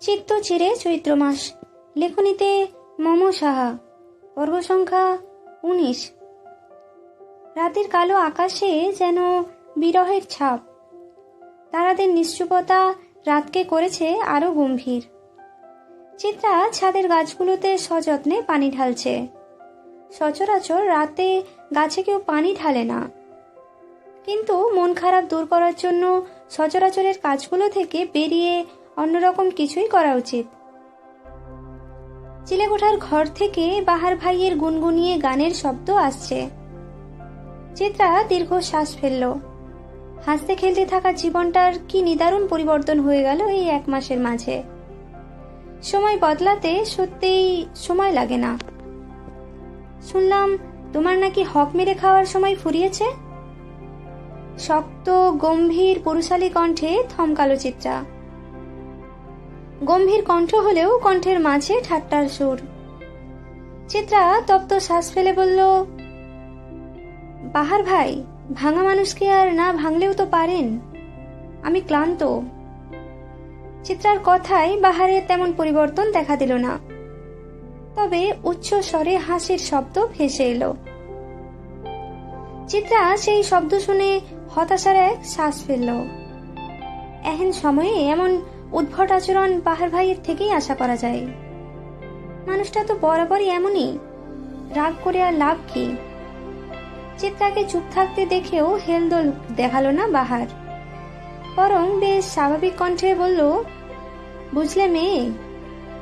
চিত্ত চিরে চৈত্র মাস। লেখনীতে মম সাহা পর্ব সংখ্যা উনিশ। রাতের কালো আকাশে যেন বিরহের ছাপ। তারাদের নিশ্চুপতা রাতকে করেছে আরও গম্ভীর। চিত্রা ছাদের গাছগুলোতে সযত্নে পানি ঢালছে। সচরাচর রাতে গাছে কেউ পানি ঢালে না। কিন্তু মন খারাপ দূর করার জন্য সচরাচরের কাজগুলো থেকে বেরিয়ে অন্যরকম কিছুই করা উচিত। চিলেকোঠার ঘর থেকে বাহার ভাইয়ের গুনগুনিয়ে গানের শব্দ আসছে। চিত্রা দীর্ঘ শ্বাস ফেলল। হাসতে খেলতে থাকা জীবনটার কি নিদারুণ পরিবর্তন হয়ে গেল এই এক মাসের মাঝে। সময় বদলাতে সত্যিই সময় লাগে না। শুনলাম, তোমার নাকি হক মেরে খাওয়ার সময় ফুরিয়েছে? শক্ত, গম্ভীর, পুরুষালী কণ্ঠে থমকালো চিত্রা। গম্ভীর কণ্ঠ হলেও কণ্ঠের মাঝে ঠাট্টার সুর। চিত্রা তপ্ত শ্বাস ফেলে বলল, বাহার ভাই, ভাঙা মানুষকে আর না ভাঙলেও তো পারেন। আমি ক্লান্ত। চিত্রার কথায় বাহারে তেমন পরিবর্তন দেখা দিল না। তবে উচ্চ স্বরে হাসির শব্দ ভেসে এলো। চিত্রা সেই শব্দ শুনে হতাশার এক শ্বাস ফেলল। এহেন সময়ে এমন উদ্ভট আচরণ বাহার ভাইয়ের থেকেই আশা করা যায়। মানুষটা তো বরাবরই এমনই। রাগ করে আর লাভ কি? চিত্রাকে চুপ থাকতে দেখেও হেলদোল দেখাল না বাহার। বরং বেশ স্বাভাবিক কণ্ঠে বলল, বুঝলে মেয়ে,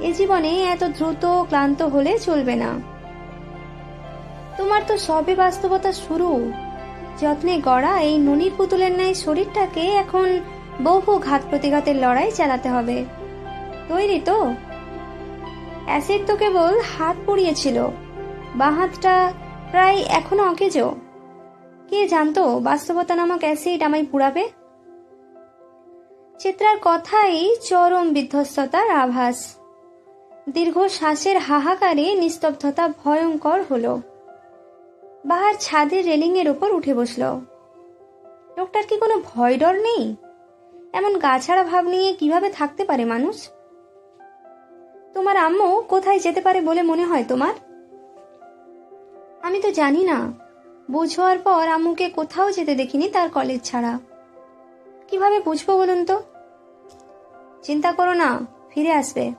এ জীবনে এত দ্রুত ক্লান্ত হলে চলবে না। তোমার তো সবে বাস্তবতা শুরু। যত্নে গড়া এই ননির পুতুলের ন্যায় শরীরটাকে এখন বহু ঘাত প্রতিঘাতের লড়াই চালাতে হবে। তৈরি তো। অ্যাসিড তো কেবল হাত পুড়িয়েছিল। বা হাতটা প্রায় এখনও অকেজ কে জানতো বাস্তবতা নামক অ্যাসিড আমায় পুড়াবে? চিত্রার কথাই চরম বিধ্বস্ততার আভাস। দীর্ঘ শ্বাসের হাহাকারে নিস্তব্ধতা ভয়ঙ্কর হলো। বাহার ছাদের রেলিংয়ের উপর উঠে বসল। লোকটার কি কোনো ভয় ডর নেই? এমন গাছাড়া ভাব নিয়ে কীভাবে থাকতে পারে মানুষ? তোমার আম্মু কোথায় যেতে পারে বলে মনে হয় তোমার? আমি তো জানি না। বুঝ হওয়ার পর আম্মুকে কোথাও যেতে দেখিনি তার কলেজ ছাড়া। কীভাবে বুঝব বলুন তো? চিন্তা করো না, ফিরে আসবে।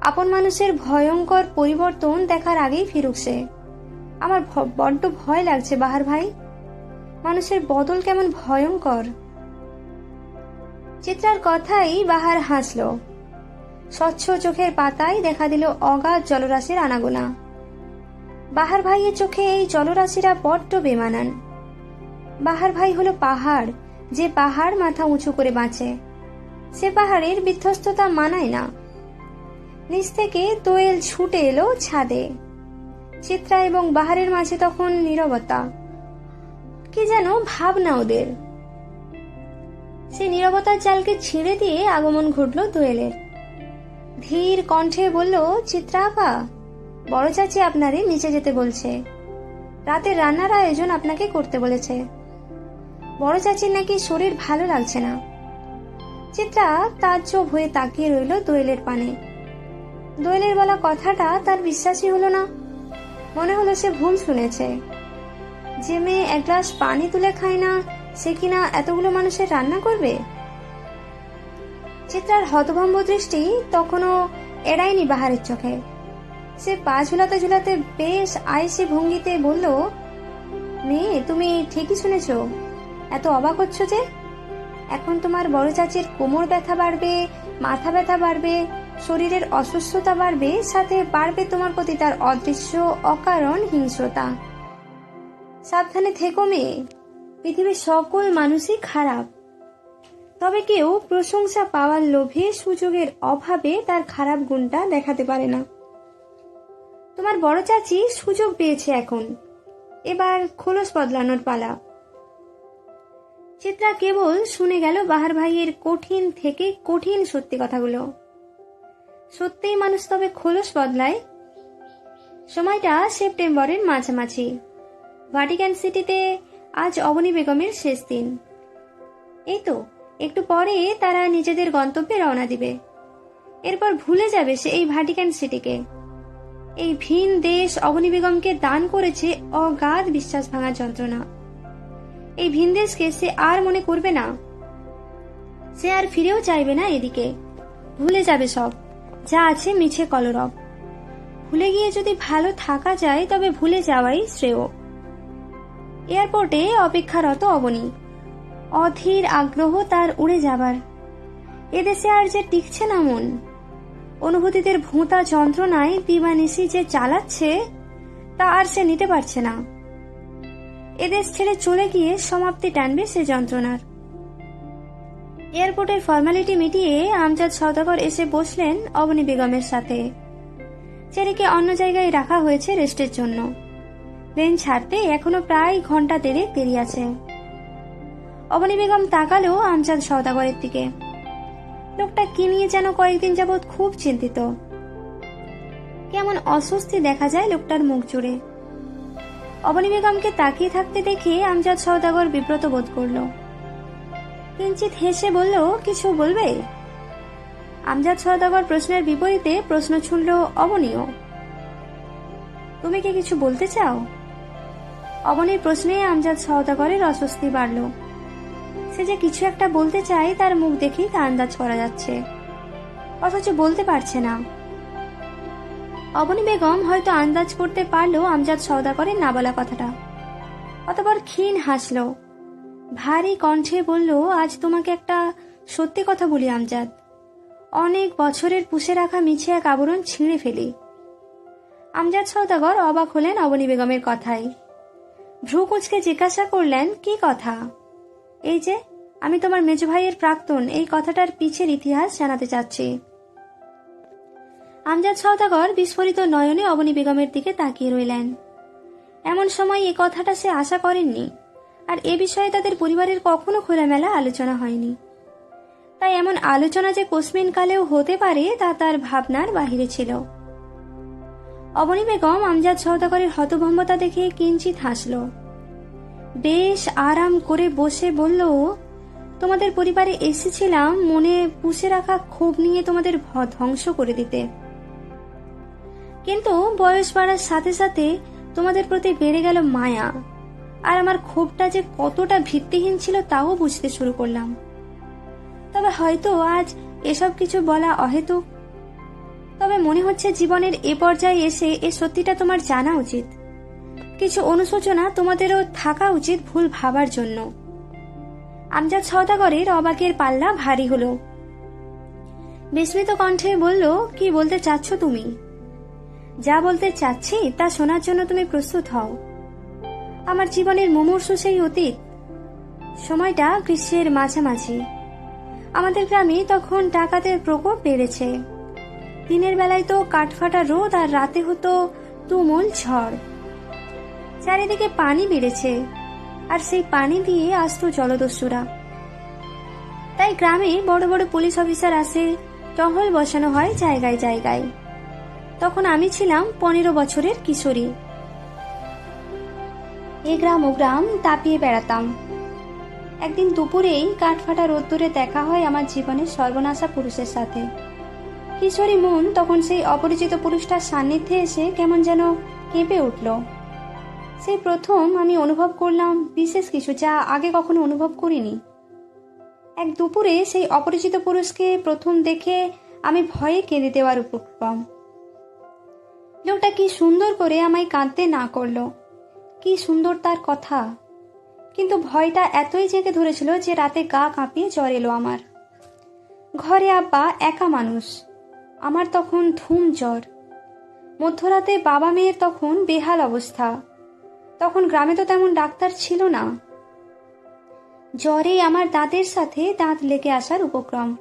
আপন মানুষের ভয়ঙ্কর পরিবর্তন দেখার আগেই ফিরুক সে। আমার বড্ড ভয় লাগছে বাহার ভাই। মানুষের বদল কেমন ভয়ঙ্কর। চিত্রার কথাই বাহার হাসল। স্বচ্ছ চোখের পাতায় দেখা দিল অগাধ জলরাশির আনাগোনা। বাহার ভাইয়ের চোখে এই জলরাশিরা বড্ড বেমানান। বাহার ভাই হলো পাহাড়, যে পাহাড় মাথা উঁচু করে বাঁচে। সে পাহাড়ের বিধ্বস্ততা মানায় না। নিচ থেকে দোয়েল ছুটে এলো ছাদে। চিত্রা এবং বাহারের মাঝে তখন নীরবতা। কি যেন ভাবনা ওদের। সে নীরবতার জালকে ছিঁড়ে দিয়ে আগমন ঘটল দোয়েলের। ধীর কণ্ঠে বলল চিত্রা আপা বড় চাচি আপনারে নিচে যেতে বলছে। রাতের রান্নার আয়োজন আপনাকে করতে বলেছে। বড় চাচির নাকি শরীর ভালো লাগছে না। চিত্রা তাজ্জব হয়ে তাকিয়ে রইল দোয়েলের পানে। দোয়েলের বলা কথাটা তার বিশ্বাসই হলো না। মনে হলো সে ভুল শুনেছে। যে মেয়ে এক গ্লাস পানি তুলে খায় না সে কিনা এতগুলো মানুষের রান্না করবে? চিত্রার হতভম্ব দৃষ্টি তখনও এড়ায়নি বাহারের চোখে। সে পা ঝুলাতে ঝুলাতে বেশ আয়েসি ভঙ্গিতে বলল, মেয়ে, তুমি ঠিকই শুনেছ। এত অবাক হচ্ছ যে? এখন তোমার বড় চাচির কোমর ব্যথা বাড়বে, মাথা ব্যথা বাড়বে, শরীরের অসুস্থতা বাড়বে, সাথে বাড়বে তোমার প্রতি তার অদৃশ্য, অকারণ হিংস্রতা। সাবধানে থেকো মেয়ে। পৃথিবীর সকল মানুষই খারাপ। তবে কেউ প্রশংসা পাওয়ার লোভে সুযোগের অভাবে তার খারাপ গুণটা দেখাতে পারে না। তোমার বড় চাচি সুযোগ পেয়েছে এখন। এবার খোলস বদলানোর পালা। চিত্রা কেবল শুনে গেল বাহার ভাইয়ের কঠিন থেকে কঠিন সত্যি কথাগুলো। সত্যিই মানুষ তবে খোলস বদলায়। সময়টা সেপ্টেম্বরের মাঝামাঝি। ভাটিকান সিটিতে আজ অবনী বেগমের শেষ দিন। এই তো, একটু পরে তারা নিজেদের গন্তব্যে রওনা দিবে। এরপর ভুলে যাবে সে এই ভাটিকান সিটিকে। এই ভিন দেশ অবনী বেগমকে দান করেছে অগাধ বিশ্বাস ভাঙার যন্ত্রণা। এই ভিন দেশকে সে আর মনে করবে না। সে আর ফিরেও চাইবে না এদিকে। ভুলে যাবে সব। যা আছে মিছে কলরব। ভুলে গিয়ে যদি ভালো থাকা যায়, তবে ভুলে যাওয়াই শ্রেয়। এয়ারপোর্টে অপেক্ষারত অবনী। অধীর আগ্রহ তার উড়ে যাবার। এদেশে আর যে টিকছে না মন। অনুভূতিদের ভূতা যন্ত্রণায় দিবানিশি যে চালাচ্ছে, তা আর সে নিতে পারছে না। এদেশ ছেড়ে চলে গিয়ে সমাপ্তি টানবে সে যন্ত্রণার। এয়ারপোর্টের ফর্মালিটি মিটিয়ে আমজাদ সওদাগর এসে বসলেন অবনী বেগমের সাথে চেরিকে অন্য জায়গায় রাখা হয়েছে রেস্টের জন্য। প্লেন ছাড়তে এখনও প্রায় ঘণ্টা দেড়েক দেরি আছে। অবনী বেগম তাকালো আমজাদ সওদাগরের দিকে। লোকটা কি নিয়ে যেন কয়েকদিন যাবৎ খুব চিন্তিত। কেমন অস্বস্তি দেখা যায় লোকটার মুখ জুড়ে। অবনী বেগমকে তাকিয়ে থাকতে দেখে আমজাদ সওদাগর বিব্রত বোধ করল। কিঞ্চিত হেসে বলল, কিছু বলবে? আমজাদ সওদাগর প্রশ্নের বিপরীতে প্রশ্ন ছুড়ল অবনীয় তুমি কি কিছু বলতে চাও? অবনীর প্রশ্নে আমজাদ সওদাগরের অস্বস্তি বাড়ল। সে যে কিছু একটা বলতে চায়, তার মুখ দেখেই তা আন্দাজ করা যাচ্ছে। অথচ বলতে পারছে না। অবনী বেগম হয়তো আন্দাজ করতে পারল আমজাদ সওদাগরের না বলা কথাটা। অতপর ক্ষীণ হাসল। ভারী কণ্ঠে বলল, আজ তোমাকে একটা সত্যি কথা বলি আমজাদ। অনেক বছরের পুষে রাখা মিছে এক আবরণ ছিঁড়ে ফেলি। আমজাদ সওদাগর অবাক হলেন অবনী বেগমের কথায়। ভ্রু কুচকে জিজ্ঞাসা করলেন, কি কথা? এই যে, আমি তোমার মেজ ভাইয়ের প্রাক্তন, এই কথাটার পিছের ইতিহাস জানাতে চাচ্ছি। আমজাদ সওদাগর বিস্ফোরিত নয়নে অবনী বেগমের দিকে তাকিয়ে রইলেন। এমন সময় এ কথাটা সে আশা করেননি, আর এ বিষয়ে তাদের পরিবারের কখনো খোলামেলা আলোচনা হয়নি। তাই এমন আলোচনা যে কোসমিন কালেও হতে পারে, তা তার ভাবনার বাহিরে ছিল। অবনী বেগম আমজাদ সওদাগরের হতভম্বতা দেখে কিঞ্চিত হাসল। বেশ আরাম করে বসে বলল, তোমাদের পরিবারে এসেছিলাম মনে পুষে রাখা ক্ষোভ নিয়ে তোমাদের ধ্বংস করে দিতে। কিন্তু বয়স বাড়ার সাথে সাথে তোমাদের প্রতি বেড়ে গেল মায়া। আর আমার ক্ষোভটা যে কতটা ভিত্তিহীন ছিল তাও বুঝতে শুরু করলাম। তবে হয়তো আজ এসব কিছু বলা অহেতুক। তবে মনে হচ্ছে জীবনের এ পর্যায়ে এসে এ সত্যিটা তোমার জানা উচিত। কিছু অনুশোচনা তোমাদেরও থাকা উচিত ভুল ভাবার জন্য। আমজাদ সওদাগরের অবাকের পাল্লা ভারী হলো। বিস্মিত কণ্ঠে বলল, কি বলতে চাচ্ছ তুমি? যা বলতে চাচ্ছি, তা শোনার জন্য তুমি প্রস্তুত হও। আমার জীবনের মুমূর্ষু সেই অতীত। সময়টা গ্রীষ্মের মাঝামাঝি। আমাদের গ্রামে তখন ডাকাতের প্রকোপ বেড়েছে। দিনের বেলায় তো কাঠফাটা রোদ আর রাতে হতো তুমুল ঝড়। চারিদিকে পানি বেড়েছে, আর সেই পানি দিয়ে আসতো জলদস্যুরা। তাই গ্রামে বড় বড় পুলিশ অফিসার আসে, টহল বসানো হয় জায়গায় জায়গায়। তখন আমি ছিলাম পনেরো বছরের কিশোরী। এ গ্রাম ও গ্রাম তাপিয়ে বেড়াতাম। একদিন দুপুরেই কাঠফাটা রোদ্দুরে দেখা হয় আমার জীবনের সর্বনাশা পুরুষের সাথে। কিশোরী মন তখন সেই অপরিচিত পুরুষটার সান্নিধ্যে এসে কেমন যেন কেঁপে উঠল। সেই প্রথম আমি অনুভব করলাম বিশেষ কিছু যা আগে কখনো অনুভব করিনি। এক দুপুরে সেই অপরিচিত পুরুষকে প্রথম দেখে আমি ভয়ে কেঁদে দেওয়ার উপক্রম। লোকটা কি সুন্দর করে আমায় কাঁদতে না করল। কি সুন্দর তার কথা। কিন্তু ভয়টা এতই জেগে ধরেছিল যে রাতে গা কাঁপিয়ে জ্বর এলো আমার। ঘরে আব্বা একা মানুষ। আমার তখন ধুম জ্বর। মধ্যরাতে বাবা মেয়ের তখন বেহাল অবস্থা। তখন গ্রামে তো তেমন ডাক্তার ছিল না। জ্বরে আমার দাঁতের সাথে দাঁত লেগে আসার উপক্রম।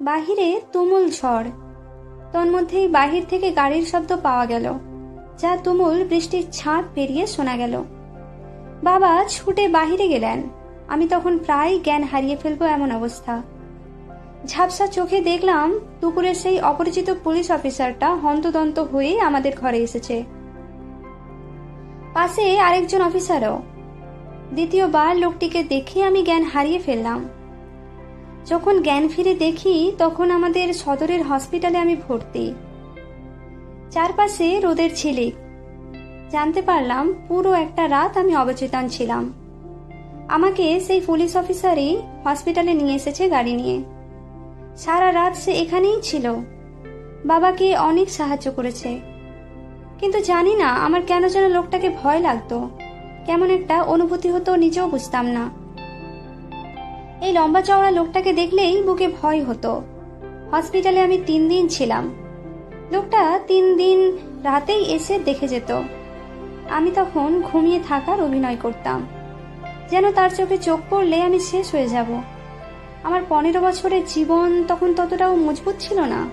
বাহিরে তুমুল ঝড়। তন্মধ্যেই বাহির থেকে গাড়ির শব্দ পাওয়া গেল, যা তুমুল বৃষ্টির ছাঁট পেরিয়ে শোনা গেল। বাবা ছুটে বাহিরে গেলেন। আমি তখন প্রায় জ্ঞান হারিয়ে ফেলব এমন অবস্থা। ঝাপসা চোখে দেখলাম দুপুরের সেই অপরিচিত পুলিশ অফিসারটা হন্তদন্ত হয়ে আমাদের ঘরে এসেছে। পাশে আরেকজন অফিসারও। দ্বিতীয়বার লোকটিকে দেখে আমি জ্ঞান হারিয়ে ফেললাম। যখন জ্ঞান ফিরে দেখি, তখন আমাদের সদরের হসপিটালে আমি ভর্তি। চারপাশে রোদের ছিলিক জানতে পারলাম পুরো একটা রাত আমি অবচেতন ছিলাম। আমাকে সেই পুলিশ অফিসারই হসপিটালে নিয়ে এসেছে গাড়ি নিয়ে। সারা রাত সে এখানেই ছিল। বাবাকে অনেক সাহায্য করেছে। কিন্তু জানি না আমার কেন যেন লোকটাকে ভয় লাগতো। কেমন একটা অনুভূতি হতো নিজেও বুঝতাম না। এই লম্বা চওড়া লোকটাকে দেখলেই বুকে ভয় হতো। হসপিটালে আমি তিন দিন ছিলাম। লোকটা তিন দিন রাতেই এসে দেখে যেত। আমি তখন ঘুমিয়ে থাকার অভিনয় করতাম। যেন তার চোখে চোখ পড়লে আমি শেষ হয়ে যাব। আমার পনেরো বছরের জীবন তখন ততটাও মজবুত ছিল না।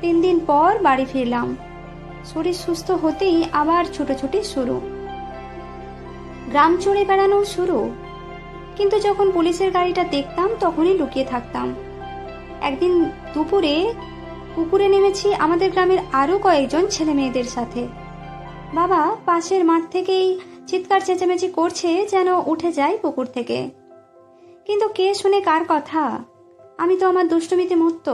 তিন দিন পর বাড়ি ফিরলাম। শরীর সুস্থ হতেই আবার ছুটোছুটি শুরু। গ্রাম চড়ে বেড়ানো শুরু। কিন্তু যখন পুলিশের গাড়িটা দেখতাম, তখনই লুকিয়ে থাকতাম। একদিন দুপুরে, পুকুরে নেমেছি আমাদের গ্রামের আরও কয়েকজন ছেলে মেয়েদের সাথে। বাবা পাশের মাঠ থেকেই চিৎকার চেঁচামেচি করছে যেন উঠে যায় পুকুর থেকে। কিন্তু কে শুনে কার কথা? আমি তো আমার দুষ্টমিতে মত্ত।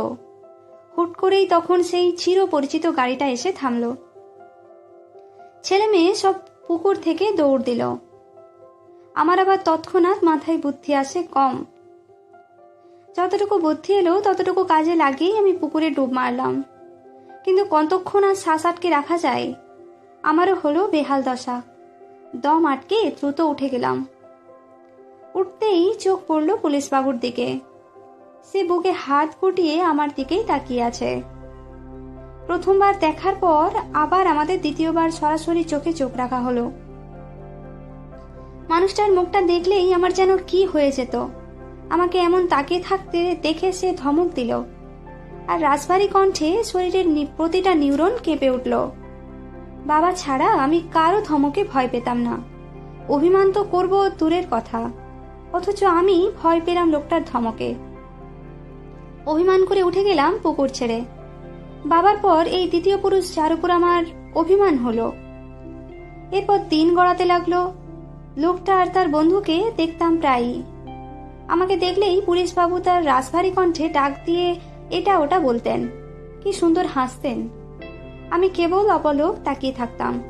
হুট করেই তখন সেই চিরপরিচিত গাড়িটা এসে থামল। ছেলে মেয়ে সব পুকুর থেকে দৌড় দিল। আমার আবার তৎক্ষণাৎ মাথায় বুদ্ধি আসে কম। যতটুকু বুদ্ধি এলো, ততটুকু কাজে লাগিয়েই আমি পুকুরে ডুব মারলাম। কিন্তু কতক্ষণ আর শ্বাস আটকে রাখা যায়? আমারও হলো বেহাল দশা। দম আটকে দ্রুত উঠে গেলাম। উঠতেই চোখ পড়ল পুলিশ বাবুর দিকে। সে বুকে হাত গুটিয়ে আমার দিকেই তাকিয়ে আছে। প্রথমবার দেখার পর আবার আমাদের দ্বিতীয়বার সরাসরি চোখে চোখ রাখা হলো। মানুষটার মুখটা দেখলেই আমার যেন কি হয়ে যেত। আমাকে এমন তাকিয়ে থাকতে দেখে সে ধমক দিল। আর রাজবাড়ি কণ্ঠে শরীরের প্রতিটা নিউরন কেঁপে উঠল। বাবা ছাড়া আমি কারও ধমকে ভয় পেতাম না। অভিমান তো করব দূরের কথা। অথচ আমি ভয় পেলাম লোকটার ধমকে। অভিমান করে উঠে গেলাম পুকুর ছেড়ে। বাবার পর এই দ্বিতীয় পুরুষ যার উপর আমার অভিমান হলো। এরপর দিন গড়াতে লাগল। লোকটা আর তার বন্ধুকে দেখতাম প্রায়ই। আমাকে দেখলেই পুলিশবাবু তার রাসভারী কণ্ঠে ডাক দিয়ে এটা ওটা বলতেন। কি সুন্দর হাসতেন। আমি কেবল অপলোক তাকিয়ে থাকতাম।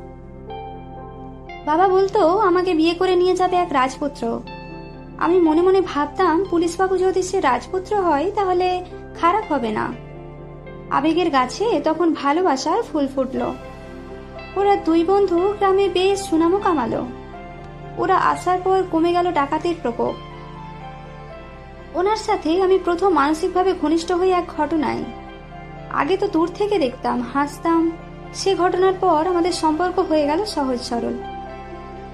বাবা বলতো, আমাকে বিয়ে করে নিয়ে যাবে এক রাজপুত্র। আমি মনে মনে ভাবতাম, পুলিশবাবু যদি সে রাজপুত্র হয়, তাহলে খারাপ হবে না। আবেগের গাছে তখন ভালোবাসার ফুল ফুটলো। ওরা দুই বন্ধু গ্রামে বেশ সুনামও কামালো। ওরা আসার পর কমে গেল ডাকাতির প্রকোপ। ওনার সাথে আমি প্রথম মানসিকভাবে ঘনিষ্ঠ হই এক ঘটনায়। আগে তো দূর থেকে দেখতাম, হাসতাম। সে ঘটনার পর আমাদের সম্পর্ক হয়ে গেল সহজ সরল।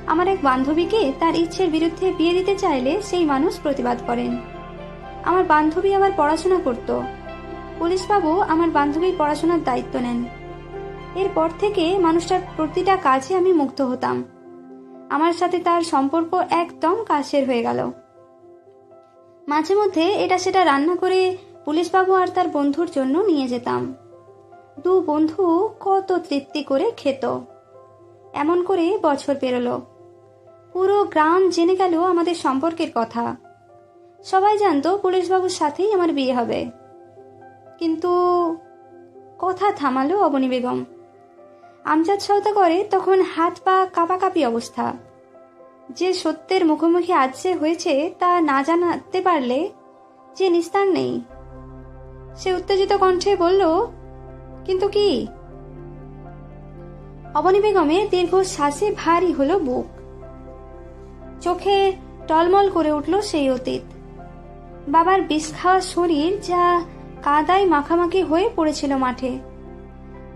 আমার এক বান্ধবীকে তার ইচ্ছের বিরুদ্ধে বিয়ে দিতে চাইলে সেই মানুষ প্রতিবাদ করেন। আমার বান্ধবী আবার পড়াশোনা করত। পুলিশবাবু আমার বান্ধবীর পড়াশোনার দায়িত্ব নেন। এরপর থেকে মানুষটার প্রতিটা কাজে আমি মুগ্ধ হতাম। আমার সাথে তার সম্পর্ক একদম কাছের হয়ে গেল। মাঝে মধ্যে এটা সেটা রান্না করে পুলিশবাবু আর তার বন্ধুর জন্য নিয়ে যেতাম। দু বন্ধু কত তৃপ্তি করে খেত। এমন করে বছর পেরোলো। পুরো গ্রাম জেনে গেল আমাদের সম্পর্কের কথা। সবাই জানতো পুলিশবাবুর সাথেই আমার বিয়ে হবে। কিন্তু কথা থামালো অবনী বেগম। আমজাদ সওদাগরে তখন হাত পা কাঁপাকাঁপি অবস্থা। যে সত্যের মুখোমুখি আজ যে হয়েছে তা না জানাতে পারলে যে নিস্তার নেই। সে উত্তেজিত কণ্ঠে বলল, কিন্তু কি? অবনী বেগমের দীর্ঘ শ্বাসে ভারী হলো বুক। চোখে টলমল করে উঠল সেই অতীত। বাবার বিষ খাওয়া শরীর যা কাদায় মাখামাখি হয়ে পড়েছিল মাঠে।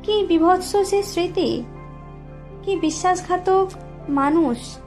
কি বিভৎস সে স্মৃতি, কি বিশ্বাসঘাতক মানুষ।